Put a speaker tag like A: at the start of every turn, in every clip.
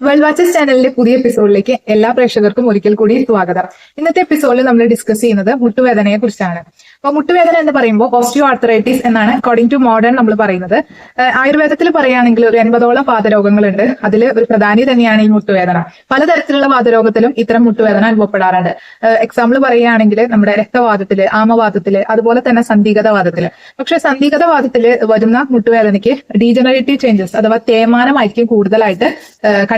A: World ചാനലിന്റെ പുതിയ എപ്പിസോഡിലേക്ക് എല്ലാ പ്രേക്ഷകർക്കും ഒരിക്കൽ കൂടി സ്വാഗതം. ഇന്നത്തെ എപ്പിസോഡിൽ നമ്മൾ ഡിസ്കസ് ചെയ്യുന്നത് മുട്ടുവേദനയെ കുറിച്ചാണ് അപ്പൊ മുട്ടുവേദന എന്ന് പറയുമ്പോൾ ഓസ്റ്റിയോ ആർത്തറൈറ്റിസ് എന്നാണ് അക്കോർഡിംഗ് ടു മോഡേൺ നമ്മൾ പറയുന്നത്. ആയുർവേദത്തിൽ പറയുകയാണെങ്കിൽ ഒരു എൺപതോളം വാതരോഗങ്ങളുണ്ട് അതിൽ ഒരു പ്രധാനി തന്നെയാണ് ഈ മുട്ടുവേദന. പലതരത്തിലുള്ള വാതരോഗത്തിലും ഇത്തരം മുട്ടുവേദന അനുഭവപ്പെടാറുണ്ട്. എക്സാമ്പിൾ പറയുകയാണെങ്കിൽ നമ്മുടെ രക്തവാദത്തിൽ ആമവാദത്തിൽ അതുപോലെ തന്നെ സന്ധിഗതവാദത്തിൽ പക്ഷെ സന്ധിഗതവാദത്തിൽ വരുന്ന മുട്ടുവേദനയ്ക്ക് ഡീജനറേറ്റീവ് ചേഞ്ചസ് അഥവാ തേമാനമായിരിക്കും കൂടുതലായിട്ട്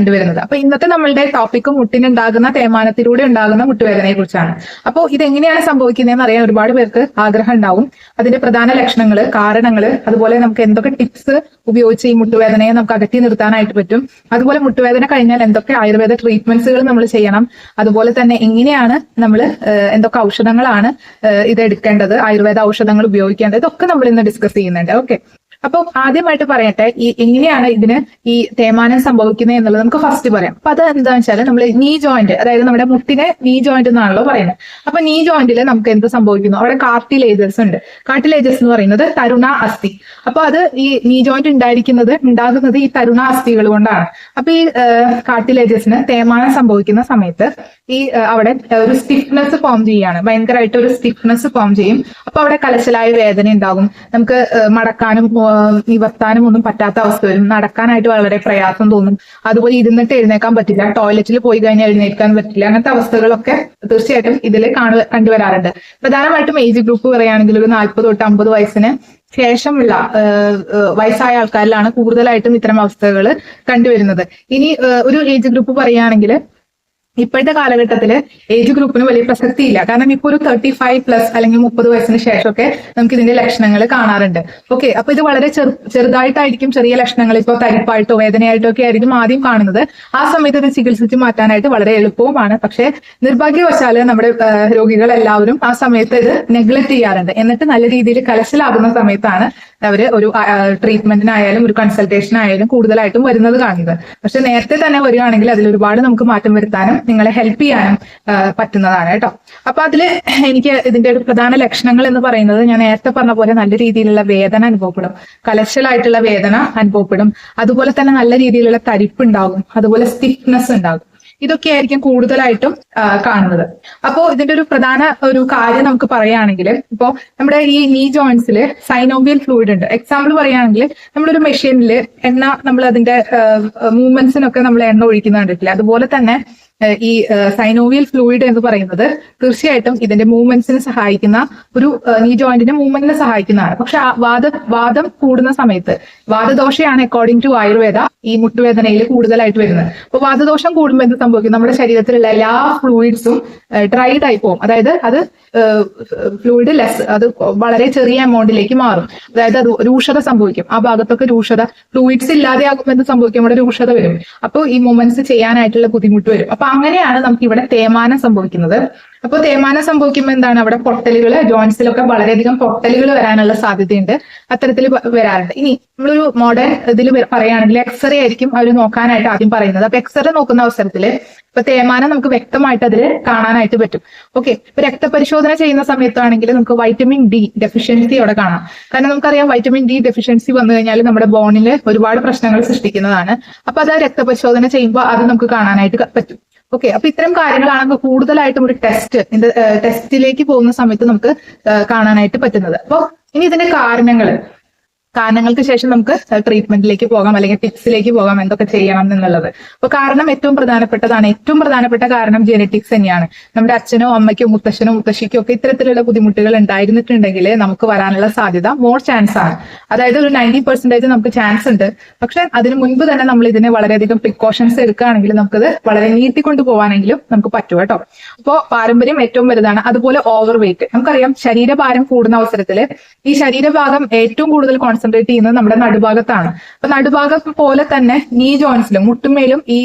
A: കണ്ടുവരുന്നത് അപ്പൊ ഇന്നത്തെ നമ്മളുടെ ടോപ്പിക്ക് മുട്ടിനുണ്ടാകുന്ന തേമാനത്തിലൂടെ ഉണ്ടാകുന്ന മുട്ടുവേദനയെ കുറിച്ചാണ്. അപ്പോൾ ഇതെങ്ങനെയാണ് സംഭവിക്കുന്നതെന്ന് അറിയാൻ ഒരുപാട് പേർക്ക് ആഗ്രഹം ഉണ്ടാവും. അതിന്റെ പ്രധാന ലക്ഷണങ്ങൾ കാരണങ്ങൾ അതുപോലെ നമുക്ക് എന്തൊക്കെ ടിപ്സ് ഉപയോഗിച്ച് ഈ മുട്ടുവേദനയെ നമുക്ക് അകറ്റി നിർത്താനായിട്ട് പറ്റും. അതുപോലെ മുട്ടുവേദന കഴിഞ്ഞാൽ എന്തൊക്കെ ആയുർവേദ ട്രീറ്റ്മെന്റ്സുകൾ നമ്മൾ ചെയ്യണം. അതുപോലെ തന്നെ എങ്ങനെയാണ് നമ്മൾ എന്തൊക്കെ ഔഷധങ്ങളാണ് ഇത് എടുക്കേണ്ടത് ആയുർവേദ ഔഷധങ്ങൾ ഉപയോഗിക്കേണ്ടത് ഇതൊക്കെ നമ്മൾ ഇന്ന് ഡിസ്കസ് ചെയ്യുന്നുണ്ട്. ഓക്കെ അപ്പൊ ആദ്യമായിട്ട് പറയട്ടെ ഈ എങ്ങനെയാണ് ഇതിന് ഈ തേമാനം സംഭവിക്കുന്നത് എന്നുള്ളത് നമുക്ക് ഫസ്റ്റ് പറയാം. അപ്പൊ അത് എന്താണെന്ന് വെച്ചാൽ നമ്മൾ നീ ജോയിന്റ് അതായത് നമ്മുടെ മുട്ടിനെ നീ ജോയിന്റ് എന്നാണല്ലോ പറയുന്നത്. അപ്പൊ നീ ജോയിന്റിൽ നമുക്ക് എന്ത് സംഭവിക്കുന്നു? അവിടെ കാർട്ടിലേജസ് ഉണ്ട്. കാർട്ടിലേജസ് എന്ന് പറയുന്നത് തരുണ അസ്ഥി. അപ്പൊ അത് ഈ നീ ജോയിന്റ് ഉണ്ടായിരിക്കുന്നത് ഉണ്ടാകുന്നത് ഈ തരുണ അസ്ഥികൾ കൊണ്ടാണ്. അപ്പൊ ഈ കാർട്ടിലേജസിന് തേമാനം സംഭവിക്കുന്ന സമയത്ത് ഈ അവിടെ ഒരു സ്റ്റിഫ്നെസ് ഫോം ചെയ്യാണ് ഭയങ്കരമായിട്ട് ഒരു സ്റ്റിഫ്നെസ് ഫോം ചെയ്യും. അപ്പൊ അവിടെ കലശലായ വേദന ഉണ്ടാകും. നമുക്ക് മടക്കാനും നിവർത്താനും ഒന്നും പറ്റാത്ത അവസ്ഥ വരും നടക്കാനായിട്ട് വളരെ പ്രയാസം തോന്നും. അതുപോലെ ഇരുന്നിട്ട് എഴുന്നേക്കാൻ പറ്റില്ല. ടോയ്ലറ്റിൽ പോയി കഴിഞ്ഞാൽ എഴുന്നേൽക്കാൻ പറ്റില്ല. അങ്ങനത്തെ അവസ്ഥകളൊക്കെ തീർച്ചയായിട്ടും ഇതിൽ കാണു കണ്ടുവരാറുണ്ട്. പ്രധാനമായിട്ടും ഏജ് ഗ്രൂപ്പ് പറയുകയാണെങ്കിൽ ഒരു നാൽപ്പത് തൊട്ട് അമ്പത് വയസ്സിന് ശേഷമുള്ള വയസ്സായ ആൾക്കാരിലാണ് കൂടുതലായിട്ടും ഇത്തരം അവസ്ഥകൾ കണ്ടുവരുന്നത്. ഇനി ഒരു ഏജ് ഗ്രൂപ്പ് പറയുകയാണെങ്കിൽ ഇപ്പോഴത്തെ കാലഘട്ടത്തിൽ ഏജ് ഗ്രൂപ്പിന് വലിയ പ്രസക്തി ഇല്ല കാരണം ഇപ്പോൾ ഒരു തേർട്ടി ഫൈവ് പ്ലസ് അല്ലെങ്കിൽ മുപ്പത് വയസ്സിന് ശേഷമൊക്കെ നമുക്ക് ഇതിന്റെ ലക്ഷണങ്ങൾ കാണാറുണ്ട്. ഓക്കെ അപ്പൊ ഇത് വളരെ ചെറു ചെറുതായിട്ടായിരിക്കും ചെറിയ ലക്ഷണങ്ങൾ ഇപ്പോൾ തരിപ്പായിട്ടോ വേദനയായിട്ടോ ഒക്കെ ആയിരിക്കും ആദ്യം കാണുന്നത്. ആ സമയത്ത് ഇത് ചികിത്സിച്ച് മാറ്റാനായിട്ട് വളരെ എളുപ്പവുമാണ്. പക്ഷേ നിർഭാഗ്യവശാൽ നമ്മുടെ രോഗികൾ എല്ലാവരും ആ സമയത്ത് ഇത് നെഗ്ലക്ട് ചെയ്യാറുണ്ട്. എന്നിട്ട് നല്ല രീതിയിൽ കലശലാകുന്ന സമയത്താണ് അവർ ഒരു ട്രീറ്റ്മെന്റിനായാലും ഒരു കൺസൾട്ടേഷൻ ആയാലും കൂടുതലായിട്ടും വരുന്നത് കാണുന്നത്. പക്ഷെ നേരത്തെ തന്നെ വരികയാണെങ്കിൽ അതിൽ ഒരുപാട് നമുക്ക് മാറ്റം വരുത്താനും നിങ്ങളെ ഹെൽപ്പ് ചെയ്യാനും പറ്റുന്നതാണ് കേട്ടോ. അപ്പൊ അതിൽ എനിക്ക് ഇതിന്റെ ഒരു പ്രധാന ലക്ഷണങ്ങൾ എന്ന് പറയുന്നത് ഞാൻ നേരത്തെ പറഞ്ഞ പോലെ നല്ല രീതിയിലുള്ള വേദന അനുഭവപ്പെടും. കലശലായിട്ടുള്ള വേദന അനുഭവപ്പെടും. അതുപോലെ തന്നെ നല്ല രീതിയിലുള്ള തരിപ്പ് ഉണ്ടാകും അതുപോലെ സ്റ്റിഫ്നെസ് ഉണ്ടാകും. ഇതൊക്കെ ആയിരിക്കും കൂടുതലായിട്ടും കാണുന്നത്. അപ്പോ ഇതിന്റെ ഒരു പ്രധാന ഒരു കാര്യം നമുക്ക് പറയുകയാണെങ്കിൽ ഇപ്പോ നമ്മുടെ ഈ നീ ജോയിന്റ്സിൽ സൈനോവിയൽ ഫ്ലൂയിഡ് ഉണ്ട്. എക്സാമ്പിൾ പറയുകയാണെങ്കിൽ നമ്മളൊരു മെഷീനിൽ എണ്ണ നമ്മൾ അതിന്റെ മൂവ്മെന്റ്സിനൊക്കെ നമ്മൾ എണ്ണ ഒഴിക്കുന്ന കണ്ടിട്ടില്ല? അതുപോലെ തന്നെ ഈ സൈനോവിയൽ ഫ്ലൂയിഡ് എന്ന് പറയുന്നത് തീർച്ചയായിട്ടും ഇതിന്റെ മൂവ്മെന്റ്സിനെ സഹായിക്കുന്ന ഒരു നീ ജോയിന്റിന്റെ മൂവ്മെന്റിനെ സഹായിക്കുന്നതാണ്. പക്ഷെ വാദം വാദം കൂടുന്ന സമയത്ത് വാദദോഷയാണ് അക്കോർഡിംഗ് ടു ആയുർവേദ ഈ മുട്ടുവേദനയിൽ കൂടുതലായിട്ട് വരുന്നത്. അപ്പൊ വാതദോഷം കൂടുമ്പോൾ എന്ത് സംഭവിക്കും? നമ്മുടെ ശരീരത്തിലുള്ള എല്ലാ ഫ്ലൂയിഡ്സും ഡ്രൈഡ് ആയി പോകും. അതായത് അത് ഫ്ലൂയിഡ് ലെസ് അത് വളരെ ചെറിയ എമൗണ്ടിലേക്ക് മാറും. അതായത് അത് രൂക്ഷത സംഭവിക്കും. ആ ഭാഗത്തൊക്കെ രൂക്ഷത ഫ്ലൂയിഡ്സ് ഇല്ലാതെയാകുമ്പോൾ എന്ത് സംഭവിക്കും? നമ്മുടെ രൂക്ഷത വരും. അപ്പോൾ ഈ മൂമെന്റ്സ് ചെയ്യാനായിട്ടുള്ള ബുദ്ധിമുട്ട് വരും. അപ്പൊ അങ്ങനെയാണ് നമുക്ക് ഇവിടെ തേമാനം സംഭവിക്കുന്നത്. അപ്പോൾ തേമാനം സംഭവിക്കുമ്പോൾ എന്താണ്? അവിടെ പൊട്ടലുകൾ ജോയിൻസിലൊക്കെ വളരെയധികം പൊട്ടലുകൾ വരാനുള്ള സാധ്യതയുണ്ട്. അത്തരത്തിൽ വരാറുണ്ട്. ഇനി നമ്മളൊരു മോഡേൺ ഇതിൽ പറയുകയാണെങ്കിൽ എക്സ്റേ ആയിരിക്കും അവർ നോക്കാനായിട്ട് ആദ്യം പറയുന്നത്. അപ്പൊ എക്സ്റേ നോക്കുന്ന അവസരത്തിൽ ഇപ്പൊ തേമാനം നമുക്ക് വ്യക്തമായിട്ട് അതിൽ കാണാനായിട്ട് പറ്റും. ഓക്കെ ഇപ്പൊ രക്തപരിശോധന ചെയ്യുന്ന സമയത്താണെങ്കിൽ നമുക്ക് വൈറ്റമിൻ ഡി ഡെഫിഷ്യൻസി അവിടെ കാണാം. കാരണം നമുക്കറിയാം വൈറ്റമിൻ ഡി ഡെഫിഷ്യൻസി വന്നു കഴിഞ്ഞാൽ നമ്മുടെ ബോണിൽ ഒരുപാട് പ്രശ്നങ്ങൾ സൃഷ്ടിക്കുന്നതാണ്. അപ്പൊ അത് രക്തപരിശോധന ചെയ്യുമ്പോൾ അത് നമുക്ക് കാണാനായിട്ട് പറ്റും. ഓക്കെ അപ്പൊ ഇത്തരം കാര്യങ്ങളാണ് നമുക്ക് കൂടുതലായിട്ടും ഒരു ടെസ്റ്റ് ടെസ്റ്റിലേക്ക് പോകുന്ന സമയത്ത് നമുക്ക് കാണാനായിട്ട് പറ്റുന്നത്. അപ്പൊ ഇനി ഇതിന്റെ കാരണങ്ങൾ കാരണങ്ങൾക്ക് ശേഷം നമുക്ക് ട്രീറ്റ്മെന്റിലേക്ക് പോകാം അല്ലെങ്കിൽ ടിപ്സിലേക്ക് പോകാം എന്തൊക്കെ ചെയ്യണം എന്നുള്ളത്. അപ്പൊ കാരണം ഏറ്റവും പ്രധാനപ്പെട്ടതാണ്. ഏറ്റവും പ്രധാനപ്പെട്ട കാരണം ജെനറ്റിക്സ് തന്നെയാണ്. നമ്മുടെ അച്ഛനോ അമ്മയ്ക്കോ മുത്തശ്ശനോ മുത്തശ്ശിക്കോ ഒക്കെ ഇത്തരത്തിലുള്ള ബുദ്ധിമുട്ടുകൾ ഉണ്ടായിരുന്നിട്ടുണ്ടെങ്കിൽ നമുക്ക് വരാനുള്ള സാധ്യത മോർ ചാൻസ് ആണ്. അതായത് ഒരു നയന്റി പെർസെന്റേജ് നമുക്ക് ചാൻസ് ഉണ്ട്. പക്ഷെ അതിന് മുൻപ് തന്നെ നമ്മൾ ഇതിനെ വളരെയധികം പ്രിക്കോഷൻസ് എടുക്കുകയാണെങ്കിൽ നമുക്കത് വളരെ നീട്ടിക്കൊണ്ടു പോകാനെങ്കിലും നമുക്ക് പറ്റും കേട്ടോ. അപ്പോൾ പാരമ്പര്യം ഏറ്റവും വലുതാണ്. അതുപോലെ ഓവർ വെയിറ്റ് നമുക്കറിയാം ശരീരഭാരം കൂടുന്ന അവസരത്തിൽ ഈ ശരീരഭാഗം ഏറ്റവും കൂടുതൽ കോൺസെൻട്രേറ്റ് ചെയ്യുന്നത് നമ്മുടെ നടുഭാഗത്താണ്. അപ്പൊ നടുഭാഗം പോലെ തന്നെ നീ ജോയിൻസിലും മുട്ടുമേലും ഈ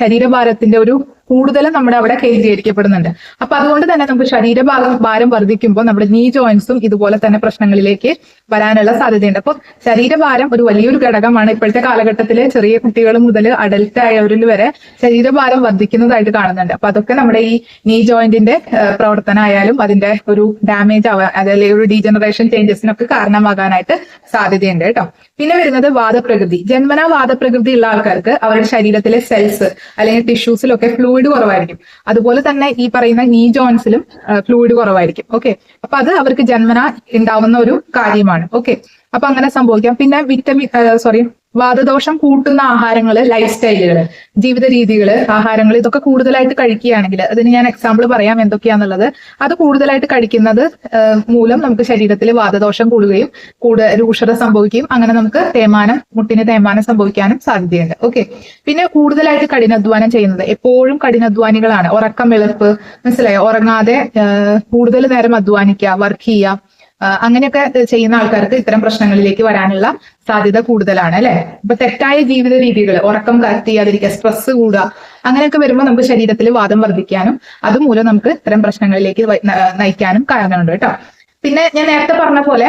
A: ശരീരഭാരത്തിന്റെ ഒരു കൂടുതലും നമ്മുടെ അവിടെ കേന്ദ്രീകരിക്കപ്പെടുന്നുണ്ട്. അപ്പൊ അതുകൊണ്ട് തന്നെ നമുക്ക് ശരീരഭാഗം ഭാരം വർദ്ധിക്കുമ്പോൾ നമ്മുടെ നീ ജോയിന്റ്സും ഇതുപോലെ തന്നെ പ്രശ്നങ്ങളിലേക്ക് വരാനുള്ള സാധ്യതയുണ്ട്. അപ്പോൾ ശരീരഭാരം ഒരു വലിയൊരു ഘടകമാണ് ഇപ്പോഴത്തെ കാലഘട്ടത്തിൽ ചെറിയ കുട്ടികൾ മുതൽ അഡൽട്ട് ആയവരിൽ വരെ ശരീരഭാരം വർദ്ധിക്കുന്നതായിട്ട് കാണുന്നുണ്ട്. അപ്പൊ അതൊക്കെ നമ്മുടെ ഈ നീ ജോയിന്റിന്റെ പ്രവർത്തനമായാലും അതിന്റെ ഒരു ഡാമേജ് ആവാൻ അതല്ലെങ്കിൽ ഒരു ഡീജനറേഷൻ ചേഞ്ചസിനൊക്കെ കാരണമാകാനായിട്ട് സാധ്യതയുണ്ട് കേട്ടോ. പിന്നെ വരുന്നത് വാദപ്രകൃതി. ജന്മനാ വാദപ്രകൃതി ഉള്ള ആൾക്കാർക്ക് അവരുടെ ശരീരത്തിലെ സെൽസ് അല്ലെങ്കിൽ ടിഷ്യൂസിലൊക്കെ ഫ്ലൂയിഡ് കുറവായിരിക്കും. അതുപോലെ തന്നെ ഈ പറയുന്ന നീ ജോയിൻസിലും ഫ്ലൂയിഡ് കുറവായിരിക്കും. ഓക്കെ അപ്പൊ അത് അവർക്ക് ജന്മന ഉണ്ടാവുന്ന ഒരു കാര്യമാണ്. ഓക്കെ അപ്പൊ അങ്ങനെ സംഭവിക്കാം. പിന്നെ വിറ്റമിൻ സോറി വാദദോഷം കൂട്ടുന്ന ആഹാരങ്ങൾ ലൈഫ് സ്റ്റൈലുകൾ ജീവിത രീതികൾ ആഹാരങ്ങൾ ഇതൊക്കെ കൂടുതലായിട്ട് കഴിക്കുകയാണെങ്കിൽ അതിന് ഞാൻ എക്സാമ്പിൾ പറയാം എന്തൊക്കെയാന്നുള്ളത്. അത് കൂടുതലായിട്ട് കഴിക്കുന്നത് മൂലം നമുക്ക് ശരീരത്തിൽ വാതദോഷം കൂടുകയും കൂടുതൽ രൂക്ഷത സംഭവിക്കുകയും അങ്ങനെ നമുക്ക് തേമാനം മുട്ടിന് തേമാനം സംഭവിക്കാനും സാധ്യതയുണ്ട്. ഓക്കെ പിന്നെ കൂടുതലായിട്ട് കഠിനാധ്വാനം ചെയ്യുന്നത് എപ്പോഴും കഠിനാധ്വാനികളാണ്. ഉറക്കം വെളുപ്പ് മനസ്സിലായോ? ഉറങ്ങാതെ കൂടുതൽ നേരം അധ്വാനിക്കുക വർക്ക് ചെയ്യുക അങ്ങനെയൊക്കെ ചെയ്യുന്ന ആൾക്കാർക്ക് ഇത്തരം പ്രശ്നങ്ങളിലേക്ക് വരാനുള്ള സാധ്യത കൂടുതലാണ് അല്ലെ? ഇപ്പൊ തെറ്റായ ജീവിത രീതികൾ ഉറക്കം കറക്റ്റ് ചെയ്യാതിരിക്കുക സ്ട്രെസ് കൂടുക അങ്ങനെയൊക്കെ വരുമ്പോൾ നമുക്ക് ശരീരത്തിൽ വാദം വർദ്ധിക്കാനും അതുമൂലം നമുക്ക് ഇത്തരം പ്രശ്നങ്ങളിലേക്ക് നയിക്കാനും കാരണമുണ്ട് കേട്ടോ. പിന്നെ ഞാൻ നേരത്തെ പറഞ്ഞ പോലെ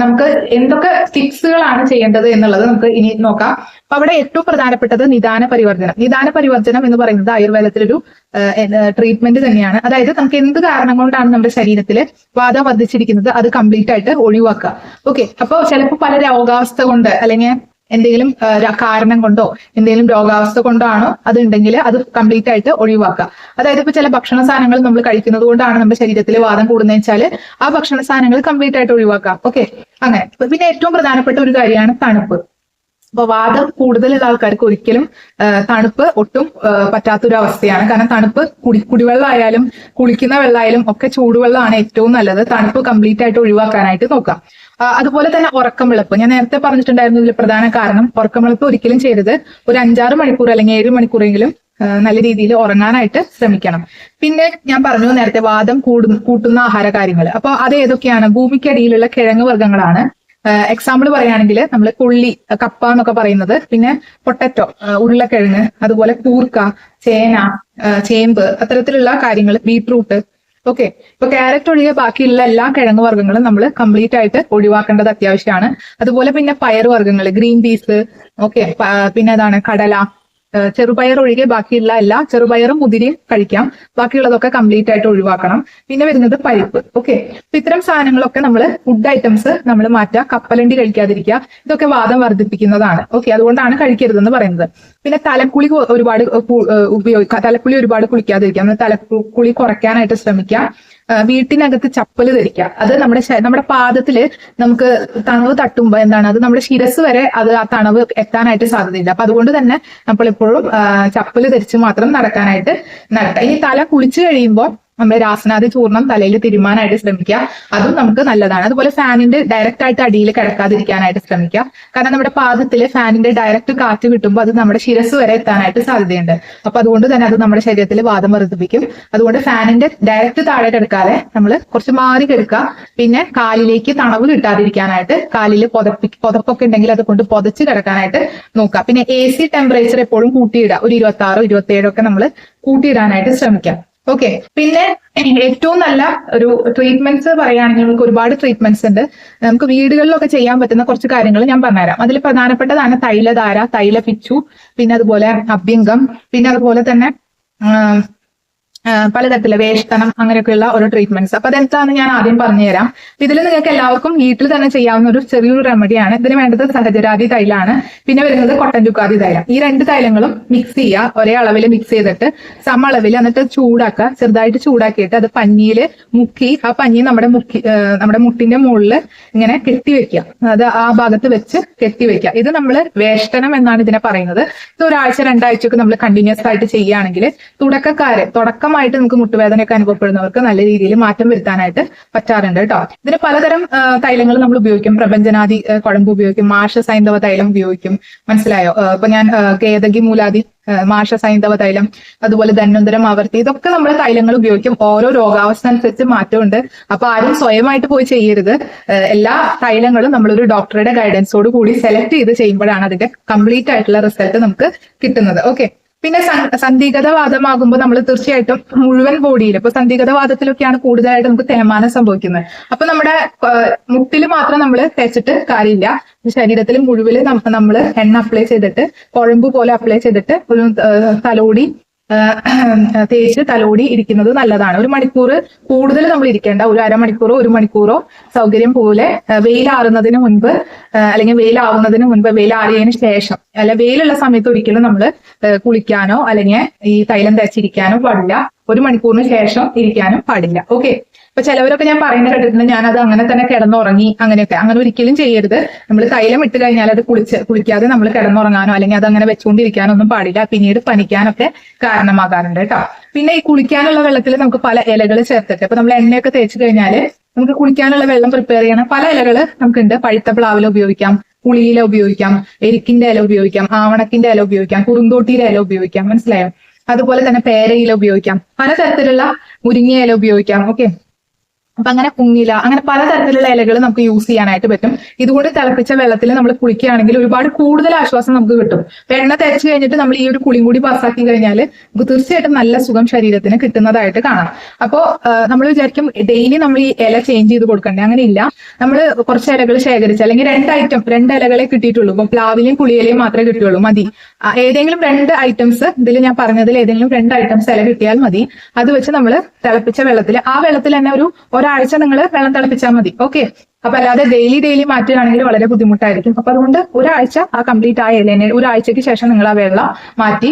A: നമുക്ക് എന്തൊക്കെ സ്റ്റിപ്സുകളാണ് ചെയ്യേണ്ടത് എന്നുള്ളത് നമുക്ക് ഇനി നോക്കാം. അപ്പൊ അവിടെ ഏറ്റവും പ്രധാനപ്പെട്ടത് നിദാന പരിവർത്തനം. നിദാന പരിവർത്തനം എന്ന് പറയുന്നത് ആയുർവേദത്തിലൊരു ട്രീറ്റ്മെന്റ് തന്നെയാണ്. അതായത് നമുക്ക് എന്ത് കാരണം കൊണ്ടാണ് നമ്മുടെ ശരീരത്തിൽ വാദം വർദ്ധിച്ചിരിക്കുന്നത് അത് കംപ്ലീറ്റ് ആയിട്ട് ഒഴിവാക്കുക. ഓക്കെ അപ്പോൾ ചിലപ്പോൾ പല രോഗാവസ്ഥ കൊണ്ട് അല്ലെങ്കിൽ എന്തെങ്കിലും കാരണം കൊണ്ടോ എന്തെങ്കിലും രോഗാവസ്ഥ കൊണ്ടാണോ അത് ഉണ്ടെങ്കിൽ അത് കംപ്ലീറ്റ് ആയിട്ട് ഒഴിവാക്കുക. അതായത് ഇപ്പൊ ചില ഭക്ഷണ സാധനങ്ങൾ നമ്മൾ കഴിക്കുന്നത് കൊണ്ടാണ് നമ്മുടെ ശരീരത്തിൽ വാദം കൂടുന്നത് വെച്ചാൽ ആ ഭക്ഷണ സാധനങ്ങൾ കംപ്ലീറ്റ് ആയിട്ട് ഒഴിവാക്കാം. ഓക്കെ അങ്ങനെ. പിന്നെ ഏറ്റവും പ്രധാനപ്പെട്ട ഒരു കാര്യമാണ് തണുപ്പ്. അപ്പൊ വാദം കൂടുതലുള്ള ആൾക്കാർക്ക് ഒരിക്കലും തണുപ്പ് ഒട്ടും പറ്റാത്തൊരു അവസ്ഥയാണ്. കാരണം തണുപ്പ് കുടി കുടിവെള്ളമായാലും കുളിക്കുന്ന വെള്ളമായാലും ഒക്കെ ചൂടുവെള്ളമാണ് ഏറ്റവും നല്ലത്. തണുപ്പ് കംപ്ലീറ്റ് ആയിട്ട് ഒഴിവാക്കാനായിട്ട് നോക്കാം. അതുപോലെ തന്നെ ഉറക്കം ഞാൻ നേരത്തെ പറഞ്ഞിട്ടുണ്ടായിരുന്നു ഇതിൽ പ്രധാന കാരണം ഉറക്കം ഒരിക്കലും ചെയ്യരുത്. ഒരു അഞ്ചാറ് മണിക്കൂർ അല്ലെങ്കിൽ ഏഴ് മണിക്കൂറെങ്കിലും നല്ല രീതിയിൽ ഉറങ്ങാനായിട്ട് ശ്രമിക്കണം. പിന്നെ ഞാൻ പറഞ്ഞു നേരത്തെ വാദം കൂടു കൂട്ടുന്ന ആഹാര കാര്യങ്ങൾ. അപ്പൊ അത് ഏതൊക്കെയാണ്? ഭൂമിക്കടിയിലുള്ള കിഴങ്ങ് വർഗങ്ങളാണ്. എക്സാമ്പിൾ പറയുകയാണെങ്കിൽ നമ്മൾ കൊള്ളി കപ്പ എന്നൊക്കെ പറയുന്നത്. പിന്നെ പൊട്ടറ്റോ ഉരുളക്കിഴങ്ങ് അതുപോലെ കൂർക്ക ചേന ചേമ്പ് അത്തരത്തിലുള്ള കാര്യങ്ങൾ ബീട്രൂട്ട് ഓക്കെ ഇപ്പൊ ക്യാരറ്റ് ഒഴികെ ബാക്കിയുള്ള എല്ലാ കിഴങ്ങ് വർഗങ്ങളും നമ്മൾ കംപ്ലീറ്റ് ആയിട്ട് ഒഴിവാക്കേണ്ടത് അത്യാവശ്യമാണ്. അതുപോലെ പിന്നെ പയർ വർഗങ്ങൾ ഗ്രീൻ പീസ് ഓക്കെ പിന്നെ അതാണ് കടല ചെറുപയർ ഒഴികെ ബാക്കിയുള്ള എല്ലാ ചെറുപയറും മുതിരിയും കഴിക്കാം. ബാക്കിയുള്ളതൊക്കെ കംപ്ലീറ്റ് ആയിട്ട് ഒഴിവാക്കണം. പിന്നെ വരുന്നത് പരിപ്പ്. ഓക്കെ അപ്പൊ ഇത്തരം സാധനങ്ങളൊക്കെ നമ്മൾ ഫുഡ് ഐറ്റംസ് നമ്മൾ മാറ്റുക കപ്പലണ്ടി കഴിക്കാതിരിക്കുക. ഇതൊക്കെ വാദം വർദ്ധിപ്പിക്കുന്നതാണ്. ഓക്കെ അതുകൊണ്ടാണ് കഴിക്കരുതെന്ന് പറയുന്നത്. പിന്നെ തലക്കുളി ഒരുപാട് ഉപയോഗിക്കുക തലക്കുളി ഒരുപാട് കുളിക്കാതിരിക്കുക. നമ്മൾ തലക്കുളി കുറയ്ക്കാനായിട്ട് ശ്രമിക്കുക. വീട്ടിനകത്ത് ചപ്പൽ ധരിക്കുക അത് നമ്മുടെ നമ്മുടെ പാദത്തിൽ നമുക്ക് തണവ് തട്ടുമ്പോ എന്താണ് അത് നമ്മുടെ ശിരസ് വരെ അത് ആ തണവ് എത്താനായിട്ട് സാധ്യതയില്ല അപ്പൊ അതുകൊണ്ട് തന്നെ നമ്മൾ എപ്പോഴും ചപ്പൽ ധരിച്ച് മാത്രം നടക്കാനായിട്ട് നടക്കുക ഇനി തല കുളിച്ചു കഴിയുമ്പോൾ നമ്മൾ രാസനാഥി ചൂർണം തലയിൽ തിരുമാനായിട്ട് ശ്രമിക്കുക. അതും നമുക്ക് നല്ലതാണ്. അതുപോലെ ഫാനിന്റെ ഡയറക്റ്റ് ആയിട്ട് അടിയിൽ കിടക്കാതിരിക്കാനായിട്ട് ശ്രമിക്കുക. കാരണം നമ്മുടെ പാദത്തിൽ ഫാനിന്റെ ഡയറക്റ്റ് കാറ്റ് കിട്ടുമ്പോൾ അത് നമ്മുടെ ശിരസ് വരെ എത്താനായിട്ട് സാധ്യതയുണ്ട്. അപ്പൊ അതുകൊണ്ട് തന്നെ അത് നമ്മുടെ ശരീരത്തിൽ വാദം വർദ്ധിപ്പിക്കും. അതുകൊണ്ട് ഫാനിന്റെ ഡയറക്റ്റ് താഴെ കിടക്കാതെ നമ്മൾ കുറച്ച് മാറി കിടക്കുക. പിന്നെ കാലിലേക്ക് തണവ് കിട്ടാതിരിക്കാനായിട്ട് കാലിൽ പുതപ്പി പുതപ്പൊക്കെ ഉണ്ടെങ്കിൽ അത് കൊണ്ട് പുതച്ച് കിടക്കാനായിട്ട് നോക്കുക. പിന്നെ എ സി ടെമ്പറേച്ചർ എപ്പോഴും കൂട്ടിയിടുക. ഒരു ഇരുപത്തി ആറോ ഇരുപത്തി ഏഴോ ഒക്കെ നമ്മൾ കൂട്ടിയിടാനായിട്ട് ശ്രമിക്കാം ഓക്കെ പിന്നെ ഏറ്റവും നല്ല ഒരു ട്രീറ്റ്മെന്റ്സ് പറയുകയാണെങ്കിൽ നമുക്ക് ഒരുപാട് ട്രീറ്റ്മെന്റ്സ് ഉണ്ട്. നമുക്ക് വീടുകളിലൊക്കെ ചെയ്യാൻ പറ്റുന്ന കുറച്ച് കാര്യങ്ങൾ ഞാൻ പറഞ്ഞുതരാം. അതിൽ പ്രധാനപ്പെട്ടതാണ് തൈലധാര തൈലപിച്ചു പിന്നെ അതുപോലെ അഭ്യംഗം പിന്നെ അതുപോലെ തന്നെ ആം, ആ, പലതരത്തിലെ വേഷ്ടനം അങ്ങനെയൊക്കെയുള്ള ഓരോ ട്രീറ്റ്മെന്റ്സ് അപ്പൊ അതെന്താണെന്ന് ഞാൻ ആദ്യം പറഞ്ഞുതരാം. ഇതിൽ നിങ്ങൾക്ക് എല്ലാവർക്കും വീട്ടിൽ തന്നെ ചെയ്യാവുന്ന ഒരു ചെറിയൊരു റെമഡിയാണ് ഇതിന് വേണ്ടത് സഹജരാതി തൈലാണ്. പിന്നെ വരുന്നത് കൊട്ടൻ ചുക്കാതി തൈലം. ഈ രണ്ട് തൈലങ്ങളും മിക്സ് ചെയ്യുക. ഒരേ അളവിൽ മിക്സ് ചെയ്തിട്ട് സമ അളവിൽ എന്നിട്ട് ചൂടാക്കുക. ചെറുതായിട്ട് ചൂടാക്കിയിട്ട് അത് പഞ്ഞിയിൽ മുക്കി ആ പഞ്ഞി നമ്മുടെ മുക്കി നമ്മുടെ മുട്ടിന്റെ മുകളിൽ ഇങ്ങനെ കെട്ടിവെക്കുക അത് ആ ഭാഗത്ത് വെച്ച് കെട്ടിവെക്കുക ഇത് നമ്മൾ വേഷ്ടനം എന്നാണ് ഇതിനെ പറയുന്നത്. ഇത് ഒരാഴ്ച രണ്ടാഴ്ചയൊക്കെ നമ്മൾ കണ്ടിന്യൂസ് ആയിട്ട് ചെയ്യുകയാണെങ്കിൽ തുടക്കക്കാര് തുടക്കമായിട്ട് നമുക്ക് മുട്ടുവേദനയൊക്കെ അനുഭവപ്പെടുന്നവർക്ക് നല്ല രീതിയിൽ മാറ്റം വരുത്താനായിട്ട് പറ്റാറുണ്ട് കേട്ടോ ഇതിന് പലതരം തൈലങ്ങൾ നമ്മൾ ഉപയോഗിക്കും. പ്രപഞ്ചനാദി കുഴമ്പ് ഉപയോഗിക്കും. മാഷ സൈന്ധവ തൈലം ഉപയോഗിക്കും. മനസ്സിലായോ? ഇപ്പൊ ഞാൻ കേതകി മൂലാദി മാഷ സൈന്ധവ തൈലം അതുപോലെ ധന്വന്തരം ആവർത്തി ഇതൊക്കെ നമ്മൾ തൈലങ്ങൾ ഉപയോഗിക്കും. ഓരോ രോഗാവസ്ഥ അനുസരിച്ച് മാറ്റമുണ്ട്. അപ്പൊ ആരും സ്വയമായിട്ട് പോയി ചെയ്യരുത്. എല്ലാ തൈലങ്ങളും നമ്മളൊരു ഡോക്ടറുടെ ഗൈഡൻസോട് കൂടി സെലക്ട് ചെയ്ത് ചെയ്യുമ്പോഴാണ് അതിന്റെ കംപ്ലീറ്റ് ആയിട്ടുള്ള റിസൾട്ട് നമുക്ക് കിട്ടുന്നത്. ഓക്കെ പിന്നെ സന്ധിഗതവാദമാകുമ്പോൾ നമ്മൾ തീർച്ചയായിട്ടും മുഴുവൻ ബോഡിയിൽ ഇപ്പൊ സന്ധിഗതവാദത്തിലൊക്കെയാണ് കൂടുതലായിട്ട് നമുക്ക് തേമാനം സംഭവിക്കുന്നത്. അപ്പൊ നമ്മുടെ മുട്ടിൽ മാത്രം നമ്മൾ തേച്ചിട്ട് കാര്യമില്ല. ശരീരത്തിൽ മുഴുവൻ നമ്മൾ എണ്ണ അപ്ലൈ ചെയ്തിട്ട് കുഴമ്പ് പോലെ അപ്ലൈ ചെയ്തിട്ട് ഒരു തലോടി തേച്ച് തലോടി ഇരിക്കുന്നത് നല്ലതാണ്. ഒരു മണിക്കൂർ കൂടുതൽ നമ്മൾ ഇരിക്കേണ്ട ഒരു അരമണിക്കൂറോ ഒരു മണിക്കൂറോ സൗകര്യം പോലെ വെയിലാറുന്നതിന് മുൻപ് അല്ലെങ്കിൽ വെയിലാവുന്നതിന് മുൻപ് വെയിലാറിയതിന് ശേഷം അല്ല വെയിലുള്ള സമയത്ത് ഒരിക്കലും നമ്മൾ കുളിക്കാനോ അല്ലെങ്കിൽ ഈ തൈലം തേച്ചിരിക്കാനോ പാടില്ല. ഒരു മണിക്കൂറിന് ശേഷം ഇരിക്കാനും പാടില്ല. ഓക്കെ? ഇപ്പൊ ചിലവരൊക്കെ ഞാൻ പറയുന്നത് കേട്ടിട്ടുണ്ട് ഞാനത് അങ്ങനെ തന്നെ കിടന്നുറങ്ങി അങ്ങനെയൊക്കെ. അങ്ങനെ ഒരിക്കലും ചെയ്യരുത്. നമ്മൾ തൈലം ഇട്ട് കഴിഞ്ഞാൽ അത് കുളിച്ച് കുളിക്കാതെ നമ്മൾ കിടന്നുറങ്ങാനോ അല്ലെങ്കിൽ അത് അങ്ങനെ വെച്ചുകൊണ്ടിരിക്കാനോ ഒന്നും പാടില്ല. പിന്നീട് പനിക്കാനൊക്കെ കാരണമാകാറുണ്ട് കേട്ടോ. പിന്നെ ഈ കുളിക്കാനുള്ള വെള്ളത്തിൽ നമുക്ക് പല ഇലകൾ ചേർത്തിട്ട് ഇപ്പൊ നമ്മൾ എണ്ണയൊക്കെ തേച്ച് കഴിഞ്ഞാൽ നമുക്ക് കുളിക്കാനുള്ള വെള്ളം പ്രിപ്പയർ ചെയ്യണം. പല ഇലകൾ നമുക്കുണ്ട്. പഴുത്ത പ്ലാവില ഉപയോഗിക്കാം പുളിയില ഉപയോഗിക്കാം എരിക്കിന്റെ ഇല ഉപയോഗിക്കാം ആവണക്കിന്റെ ഇല ഉപയോഗിക്കാം കുറുന്തോട്ടിയുടെ ഇല ഉപയോഗിക്കാം. മനസ്സിലായോ? അതുപോലെ തന്നെ പേരയില ഉപയോഗിക്കാം. പലതരത്തിലുള്ള മുരിങ്ങ ഇല ഉപയോഗിക്കാം. ഓക്കെ? അപ്പൊ അങ്ങനെ കുങ്ങില അങ്ങനെ പലതരത്തിലുള്ള ഇലകൾ നമുക്ക് യൂസ് ചെയ്യാനായിട്ട് പറ്റും. ഇതുകൊണ്ട് തിളപ്പിച്ച വെള്ളത്തിൽ നമ്മൾ കുളിക്കുകയാണെങ്കിൽ ഒരുപാട് കൂടുതൽ ആശ്വാസം നമുക്ക് കിട്ടും. വെണ്ണ തേച്ച് കഴിഞ്ഞിട്ട് നമ്മൾ ഈ ഒരു കുളിയും കൂടി പാസ്സാക്കി കഴിഞ്ഞാൽ നമുക്ക് തീർച്ചയായിട്ടും നല്ല സുഖം ശരീരത്തിന് കിട്ടുന്നതായിട്ട് കാണാം. അപ്പോൾ നമ്മൾ വിചാരിക്കും ഡെയിലി നമ്മൾ ഈ ഇല ചേഞ്ച് ചെയ്ത് കൊടുക്കണ്ടേ? അങ്ങനെ ഇല്ല. നമ്മൾ കുറച്ച് ഇലകൾ ശേഖരിച്ച് അല്ലെങ്കിൽ രണ്ട് ഐറ്റം രണ്ട് ഇലകളെ കിട്ടിയിട്ടുള്ളൂ. ഇപ്പൊ പ്ലാവിലെയും പുളിയിലയും മാത്രമേ കിട്ടിയുള്ളൂ മതി. ഏതെങ്കിലും രണ്ട് ഐറ്റംസ് ഇതിൽ ഞാൻ പറഞ്ഞതിൽ ഏതെങ്കിലും രണ്ട് ഐറ്റംസ് ഇല കിട്ടിയാൽ മതി. അത് വെച്ച് നമ്മൾ തിളപ്പിച്ച വെള്ളത്തിൽ ആ വെള്ളത്തിൽ തന്നെ ഒരു ഒരാഴ്ച നിങ്ങൾ വെള്ളം തിളപ്പിച്ചാൽ മതി. ഓക്കെ അപ്പൊ അല്ലാതെ ഡെയിലി ഡെയിലി മാറ്റുകയാണെങ്കിൽ വളരെ ബുദ്ധിമുട്ടായിരിക്കും. അപ്പൊ അതുകൊണ്ട് ഒരാഴ്ച ആ കംപ്ലീറ്റ് ആയ ഇലേനെ ഒരാഴ്ചക്ക് ശേഷം നിങ്ങൾ ആ വെള്ളം മാറ്റി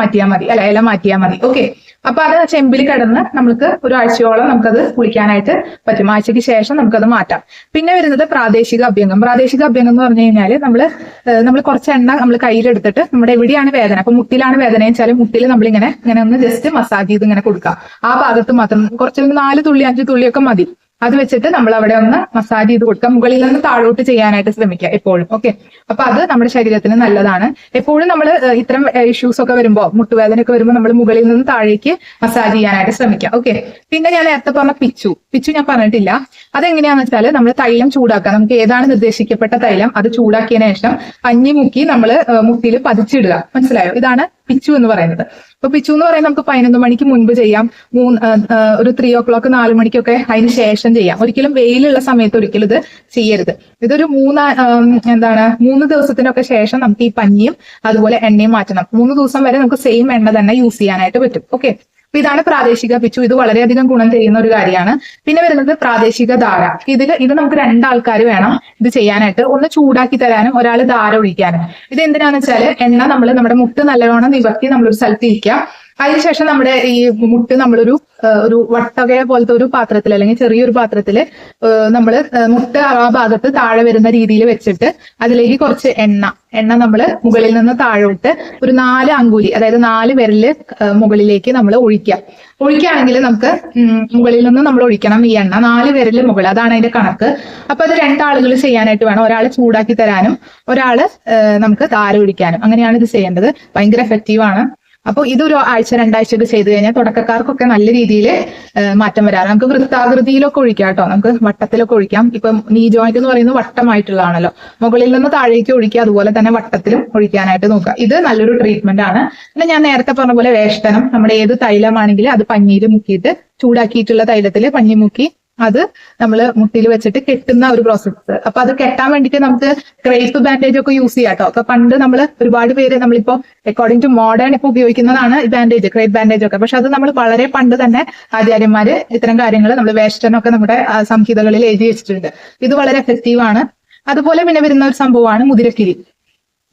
A: മാറ്റിയാൽ മതി. അല്ല ഇല മാറ്റിയാൽ മതി. ഓക്കെ അപ്പൊ അത് ചെമ്പിൽ കിടന്ന് നമുക്ക് ഒരാഴ്ചയോളം നമുക്കത് കുളിക്കാനായിട്ട് പറ്റും. ആഴ്ചയ്ക്ക് ശേഷം നമുക്കത് മാറ്റാം. പിന്നെ വരുന്നത് പ്രാദേശിക അഭ്യംഗം. പ്രാദേശിക അഭ്യംഗം എന്ന് പറഞ്ഞു കഴിഞ്ഞാൽ നമ്മൾ നമ്മൾ കുറച്ച് എണ്ണ നമ്മൾ കയ്യിലെടുത്തിട്ട് നമ്മുടെ എവിടെയാണ് വേദന? അപ്പൊ മുട്ടിലാണ് വേദന വെച്ചാൽ മുട്ടിൽ നമ്മളിങ്ങനെ ഇങ്ങനെ ഒന്ന് ജസ്റ്റ് മസാജ് ചെയ്ത് ഇങ്ങനെ കൊടുക്കുക. ആ ഭാഗത്ത് മാത്രം കുറച്ച് നാല് തുള്ളി അഞ്ച് തുള്ളിയൊക്കെ മതി. അത് വെച്ചിട്ട് നമ്മൾ അവിടെ ഒന്ന് മസാജ് ചെയ്ത് കൊടുക്കാം മുകളിൽ നിന്ന് താഴോട്ട് ചെയ്യാനായിട്ട് ശ്രമിക്കുക എപ്പോഴും. ഓക്കെ അപ്പൊ അത് നമ്മുടെ ശരീരത്തിന് നല്ലതാണ്. എപ്പോഴും നമ്മൾ ഇത്തരം ഇഷ്യൂസ് ഒക്കെ വരുമ്പോൾ മുട്ടുവേദനയൊക്കെ വരുമ്പോൾ നമ്മൾ മുകളിൽ നിന്ന് താഴേക്ക് മസാജ് ചെയ്യാനായിട്ട് ശ്രമിക്കുക. ഓക്കെ പിന്നെ ഞാൻ നേരത്തെ പറഞ്ഞ പിച്ചു. പിച്ചു ഞാൻ പറഞ്ഞിട്ടില്ല. അതെങ്ങനെയാന്ന് വെച്ചാൽ നമ്മൾ തൈലം ചൂടാക്കുക. നമുക്ക് ഏതാണ് നിർദ്ദേശിക്കപ്പെട്ട തൈലം അത് ചൂടാക്കിയതിനു ശേഷം കഞ്ഞി മുക്കി നമ്മൾ മുട്ടിയിൽ പതിച്ചിടുക. മനസ്സിലായോ? ഇതാണ് പിച്ചു എന്ന് പറയുന്നത്. ഇപ്പൊ പിച്ചു എന്ന് പറയുന്നത് നമുക്ക് പതിനൊന്ന് മണിക്ക് മുൻപ് ചെയ്യാം. മൂന്ന് ഒരു ത്രീ ഓ ക്ലോക്ക് നാല് മണിക്കൊക്കെ അതിന് ശേഷം ചെയ്യാം. ഒരിക്കലും വെയിലുള്ള സമയത്ത് ഒരിക്കലും ഇത് ചെയ്യരുത്. ഇതൊരു മൂന്ന് എന്താണ് മൂന്ന് ദിവസത്തിനൊക്കെ ശേഷം നമുക്ക് ഈ പഞ്ഞിയും അതുപോലെ എണ്ണയും മാറ്റണം. മൂന്ന് ദിവസം വരെ നമുക്ക് സെയിം എണ്ണ തന്നെ യൂസ് ചെയ്യാനായിട്ട് പറ്റും. ഓക്കെ അപ്പൊ ഇതാണ് പ്രാദേശിക പിച്ചു. ഇത് വളരെയധികം ഗുണം ചെയ്യുന്ന ഒരു കാര്യമാണ്. പിന്നെ വരുന്നത് പ്രാദേശിക ധാര. ഇതിൽ ഇത് നമുക്ക് രണ്ടാൾക്കാർ വേണം ഇത് ചെയ്യാനായിട്ട്. ഒന്ന് ചൂടാക്കി തരാനും ഒരാൾ ധാര ഒഴിക്കാനും. ഇത് എന്തിനാന്ന് വെച്ചാൽ എണ്ണ നമ്മൾ നമ്മുടെ മുട്ട് നല്ലവണ്ണം നിവർത്തി നമ്മളൊരു സ്ഥലത്ത് ഇരിക്കാം. അതിനുശേഷം നമ്മുടെ ഈ മുട്ട് നമ്മളൊരു ഒരു വട്ടകയ പോലത്തെ ഒരു പാത്രത്തിൽ അല്ലെങ്കിൽ ചെറിയൊരു പാത്രത്തിൽ നമ്മൾ മുട്ട് ആ ഭാഗത്ത് താഴെ വരുന്ന രീതിയിൽ വെച്ചിട്ട് അതിലേക്ക് കുറച്ച് എണ്ണ എണ്ണ നമ്മൾ മുകളിൽ നിന്ന് താഴോട്ട് ഒരു നാല് അങ്കുലി അതായത് നാല് വിരൽ മുകളിലേക്ക് നമ്മൾ ഒഴിക്കുക ഒഴിക്കുകയാണെങ്കിൽ നമുക്ക് മുകളിൽ നിന്ന് നമ്മൾ ഒഴിക്കണം ഈ എണ്ണ നാല് വിരൽ മുകളിൽ അതാണ് അതിന്റെ കണക്ക്. അപ്പൊ അത് രണ്ടാളുകൾ ചെയ്യാനായിട്ട് വേണം ഒരാൾ ചൂടാക്കി തരാനും ഒരാൾ നമുക്ക് താര ഒഴിക്കാനും അങ്ങനെയാണ് ഇത് ചെയ്യേണ്ടത്. ഭയങ്കര എഫക്റ്റീവ് ആണ്. അപ്പോൾ ഇതൊരു ആഴ്ച രണ്ടാഴ്ചയൊക്കെ ചെയ്തു കഴിഞ്ഞാൽ തുടക്കക്കാർക്കൊക്കെ നല്ല രീതിയിൽ മാറ്റം വരാറ് നമുക്ക് വൃത്താകൃതിയിലൊക്കെ ഒഴിക്കാം കേട്ടോ. നമുക്ക് വട്ടത്തിലൊക്കെ ഒഴിക്കാം. ഇപ്പം നീ ജോയിന്റ് എന്ന് പറയുന്നത് വട്ടമായിട്ടുള്ളതാണല്ലോ. മുകളിൽ നിന്ന് താഴേക്ക് ഒഴിക്കുക അതുപോലെ തന്നെ വട്ടത്തിലും ഒഴിക്കാനായിട്ട് നോക്കുക. ഇത് നല്ലൊരു ട്രീറ്റ്മെന്റ് ആണ്. പിന്നെ ഞാൻ നേരത്തെ പറഞ്ഞ പോലെ വേഷ്ടനം. നമ്മുടെ ഏത് തൈലമാണെങ്കിലും അത് പഞ്ഞീര് മുക്കിയിട്ട് ചൂടാക്കിയിട്ടുള്ള തൈലത്തിൽ പഞ്ഞി മുക്കി അത് നമ്മൾ മുട്ടിയിൽ വെച്ചിട്ട് കെട്ടുന്ന ഒരു പ്രോസസ്സ് അപ്പൊ അത് കെട്ടാൻ വേണ്ടിയിട്ട് നമുക്ക് ക്രേപ്പ് ബാൻഡേജ് ഒക്കെ യൂസ് ചെയ്യാം കേട്ടോ അപ്പൊ പണ്ട് നമ്മൾ ഒരുപാട് പേര് നമ്മളിപ്പോ അക്കോർഡിംഗ് ടു മോഡേൺ ഇപ്പൊ ഉപയോഗിക്കുന്നതാണ് ഈ ബാൻഡേജ് ക്രേപ്പ് ബാൻഡേജ് ഒക്കെ. പക്ഷെ അത് നമ്മൾ വളരെ പണ്ട് തന്നെ ആചാര്യന്മാര് ഇത്തരം കാര്യങ്ങൾ നമ്മൾ വേസ്റ്റേൺ ഒക്കെ നമ്മുടെ സംഹിതകളിൽ എഴുതി വെച്ചിട്ടുണ്ട്. ഇത് വളരെ എഫക്റ്റീവ് ആണ്. അതുപോലെ പിന്നെ വരുന്ന ഒരു സംഭവമാണ് മുതിരക്കിരി.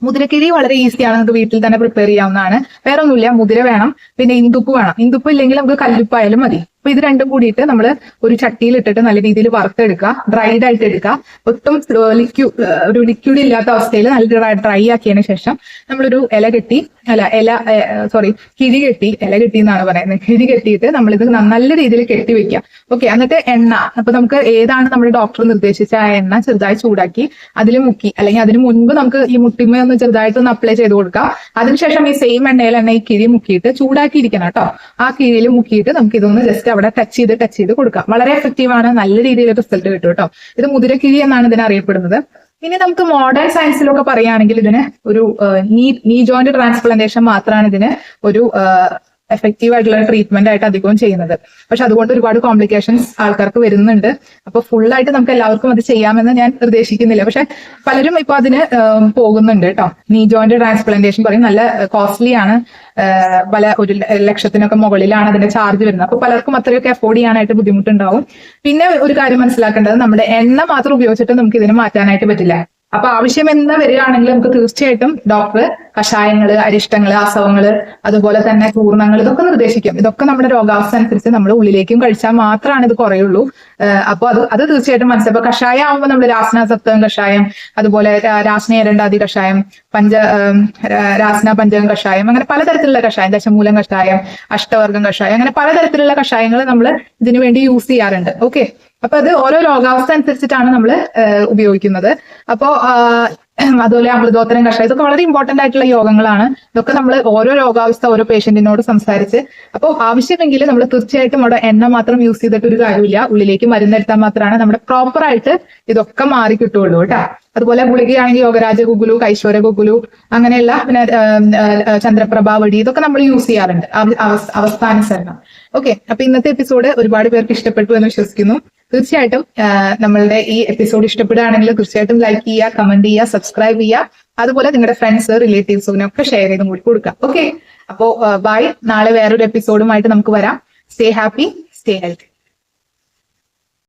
A: മുതിരക്കിരി വളരെ ഈസിയാണ് നമുക്ക് വീട്ടിൽ തന്നെ പ്രിപ്പയർ ചെയ്യാവുന്നതാണ്. വേറെ ഒന്നുമില്ല മുതിര വേണം. പിന്നെ ഇന്ദുപ്പ് വേണം. ഇന്ദുപ്പ് ഇല്ലെങ്കിൽ നമുക്ക് കല്ലുപ്പായാലും മതി. അപ്പൊ ഇത് രണ്ടും കൂടിയിട്ട് നമ്മൾ ഒരു ചട്ടിയിൽ ഇട്ടിട്ട് നല്ല രീതിയിൽ വറുത്തെടുക്കുക ഡ്രൈഡ് ആയിട്ട് എടുക്കുക. ഒട്ടും ലിക്യു ഒരു ലിക്വിഡ് ഇല്ലാത്ത അവസ്ഥയിൽ നല്ല ഡ്രൈ ആക്കിയതിനു ശേഷം നമ്മളൊരു ഇല കെട്ടി അല്ല ഇല സോറി കിഴി കെട്ടി ഇല കെട്ടി എന്നാണ് പറയുന്നത്. കിഴി കെട്ടിയിട്ട് നമ്മളിത് നല്ല രീതിയിൽ കെട്ടി വെക്കുക. ഓക്കെ എന്നിട്ട് എണ്ണ. അപ്പൊ നമുക്ക് ഏതാണ് നമ്മുടെ ഡോക്ടർ നിർദ്ദേശിച്ച ആ എണ്ണ ചെറുതായി ചൂടാക്കി അതിൽ മുക്കി അല്ലെങ്കിൽ അതിന് മുൻപ് നമുക്ക് ഈ മുട്ടിമ ഒന്ന് ചെറുതായിട്ട് ഒന്ന് അപ്ലൈ ചെയ്ത് കൊടുക്കാം അതിനുശേഷം ഈ സെയിം എണ്ണയിൽ എണ്ണ ഈ കിഴി മുക്കിയിട്ട് ചൂടാക്കിയിരിക്കണം കേട്ടോ. ആ കിഴിയിൽ മുക്കിയിട്ട് നമുക്ക് ഇതൊന്ന് ജസ്റ്റ് അവിടെ ടച്ച് ചെയ്ത് ടച്ച് ചെയ്ത് കൊടുക്കാം. വളരെ എഫക്റ്റീവ് ആണ്. നല്ല രീതിയിൽ റിസൾട്ട് കിട്ടും കേട്ടോ. ഇത് മുതിരക്കിഴി എന്നാണ് ഇതിനെ അറിയപ്പെടുന്നത്. ഇനി നമുക്ക് മോഡേൺ സയൻസിലൊക്കെ പറയുകയാണെങ്കിൽ ഇതിന് ഒരു നീ നീ ജോയിന്റ് ട്രാൻസ്പ്ലാന്റേഷൻ മാത്രമാണ് ഇതിന് ഒരു എഫക്റ്റീവ് ആയിട്ടുള്ള ട്രീറ്റ്മെന്റ് ആയിട്ട് അധികവും ചെയ്യുന്നത്. പക്ഷെ അതുകൊണ്ട് ഒരുപാട് കോംപ്ലിക്കേഷൻസ് ആൾക്കാർക്ക് വരുന്നുണ്ട്. അപ്പൊ ഫുൾ ആയിട്ട് നമുക്ക് എല്ലാവർക്കും അത് ചെയ്യാമെന്ന് ഞാൻ നിർദ്ദേശിക്കുന്നില്ല പക്ഷെ പലരും ഇപ്പൊ അതിന് പോകുന്നുണ്ട് കേട്ടോ. നീ ജോയിന്റ് ട്രാൻസ്പ്ലാന്റേഷൻ പറയും. നല്ല കോസ്റ്റ്ലി ആണ്. പല ഒരു ലക്ഷത്തിനൊക്കെ മുകളിലാണ് അതിന്റെ ചാർജ് വരുന്നത്. അപ്പൊ പലർക്കും അത്രയൊക്കെ അഫോർഡ് ചെയ്യാനായിട്ട് ബുദ്ധിമുട്ടുണ്ടാവും. പിന്നെ ഒരു കാര്യം മനസ്സിലാക്കേണ്ടത് നമ്മുടെ എണ്ണ മാത്രം ഉപയോഗിച്ചിട്ട് നമുക്ക് ഇതിനെ മാറ്റാനായിട്ട് പറ്റില്ല. അപ്പൊ ആവശ്യം എന്ന് വരികയാണെങ്കിൽ നമുക്ക് തീർച്ചയായിട്ടും ഡോക്ടർ കഷായങ്ങൾ അരിഷ്ടങ്ങൾ അസവങ്ങൾ അതുപോലെ തന്നെ ചൂർണങ്ങൾ ഇതൊക്കെ നിർദ്ദേശിക്കും. ഇതൊക്കെ നമ്മുടെ രോഗാവസ്ഥ അനുസരിച്ച് നമ്മൾ ഉള്ളിലേക്കും കഴിച്ചാൽ മാത്രമാണ് ഇത് കുറയുള്ളൂ. അപ്പോൾ അപ്പൊ അത് അത് തീർച്ചയായിട്ടും മനസ്സിലാക്കുക കഷായം ആവുമ്പോൾ നമ്മൾ രാസന സപ്തകം കഷായം അതുപോലെ രാസന എരണ്ടാതി കഷായം പഞ്ച രാസന പഞ്ചകം കഷായം അങ്ങനെ പലതരത്തിലുള്ള കഷായം ദശമൂലം കഷായം അഷ്ടവർഗം കഷായം അങ്ങനെ പലതരത്തിലുള്ള കഷായങ്ങൾ നമ്മൾ ഇതിനു വേണ്ടി യൂസ് ചെയ്യാറുണ്ട്. ഓക്കെ അപ്പൊ അത് ഓരോ രോഗാവസ്ഥ അനുസരിച്ചിട്ടാണ് നമ്മൾ ഉപയോഗിക്കുന്നത്. അപ്പോ അതുപോലെ അമൃതോത്തരം കഷായം ഇതൊക്കെ വളരെ ഇമ്പോർട്ടന്റ് ആയിട്ടുള്ള യോഗങ്ങളാണ്. ഇതൊക്കെ നമ്മൾ ഓരോ രോഗാവസ്ഥ ഓരോ പേഷ്യന്റിനോട് സംസാരിച്ച്. അപ്പോൾ ആവശ്യമെങ്കിൽ നമ്മൾ തീർച്ചയായിട്ടും അവിടെ എണ്ണ മാത്രം യൂസ് ചെയ്തിട്ട് ഒരു കാര്യമില്ല. ഉള്ളിലേക്ക് മരുന്നെടുത്താൽ മാത്രമാണ് നമ്മുടെ പ്രോപ്പർ ആയിട്ട് ഇതൊക്കെ മാറി കിട്ടുള്ളൂ കേട്ടോ. അതുപോലെ ഗുളികയാണെങ്കിൽ യോഗരാജ ഗുഗുലു കൈശ്വര ഗുഗുലു അങ്ങനെയുള്ള പിന്നെ ചന്ദ്രപ്രഭാവടി ഇതൊക്കെ നമ്മൾ യൂസ് ചെയ്യാറുണ്ട്. അവ- അവസ്- അവസ്ഥാനുസരണം ഓക്കെ അപ്പൊ ഇന്നത്തെ എപ്പിസോഡ് ഒരുപാട് പേർക്ക് ഇഷ്ടപ്പെട്ടു എന്ന് വിശ്വസിക്കുന്നു. തീർച്ചയായിട്ടും നമ്മളുടെ ഈ എപ്പിസോഡ് ഇഷ്ടപ്പെടുകയാണെങ്കിൽ തീർച്ചയായിട്ടും ലൈക്ക് ചെയ്യുക കമന്റ് ചെയ്യുക സബ്സ്ക്രൈബ് ചെയ്യുക. അതുപോലെ നിങ്ങളുടെ ഫ്രണ്ട്സ് റിലേറ്റീവ്സിനൊക്കെ ഷെയർ ചെയ്തും കൂടി കൊടുക്കുക. ഓക്കെ അപ്പോ ബൈ നാളെ വേറൊരു എപ്പിസോഡുമായിട്ട് നമുക്ക് വരാം. Stay happy stay healthy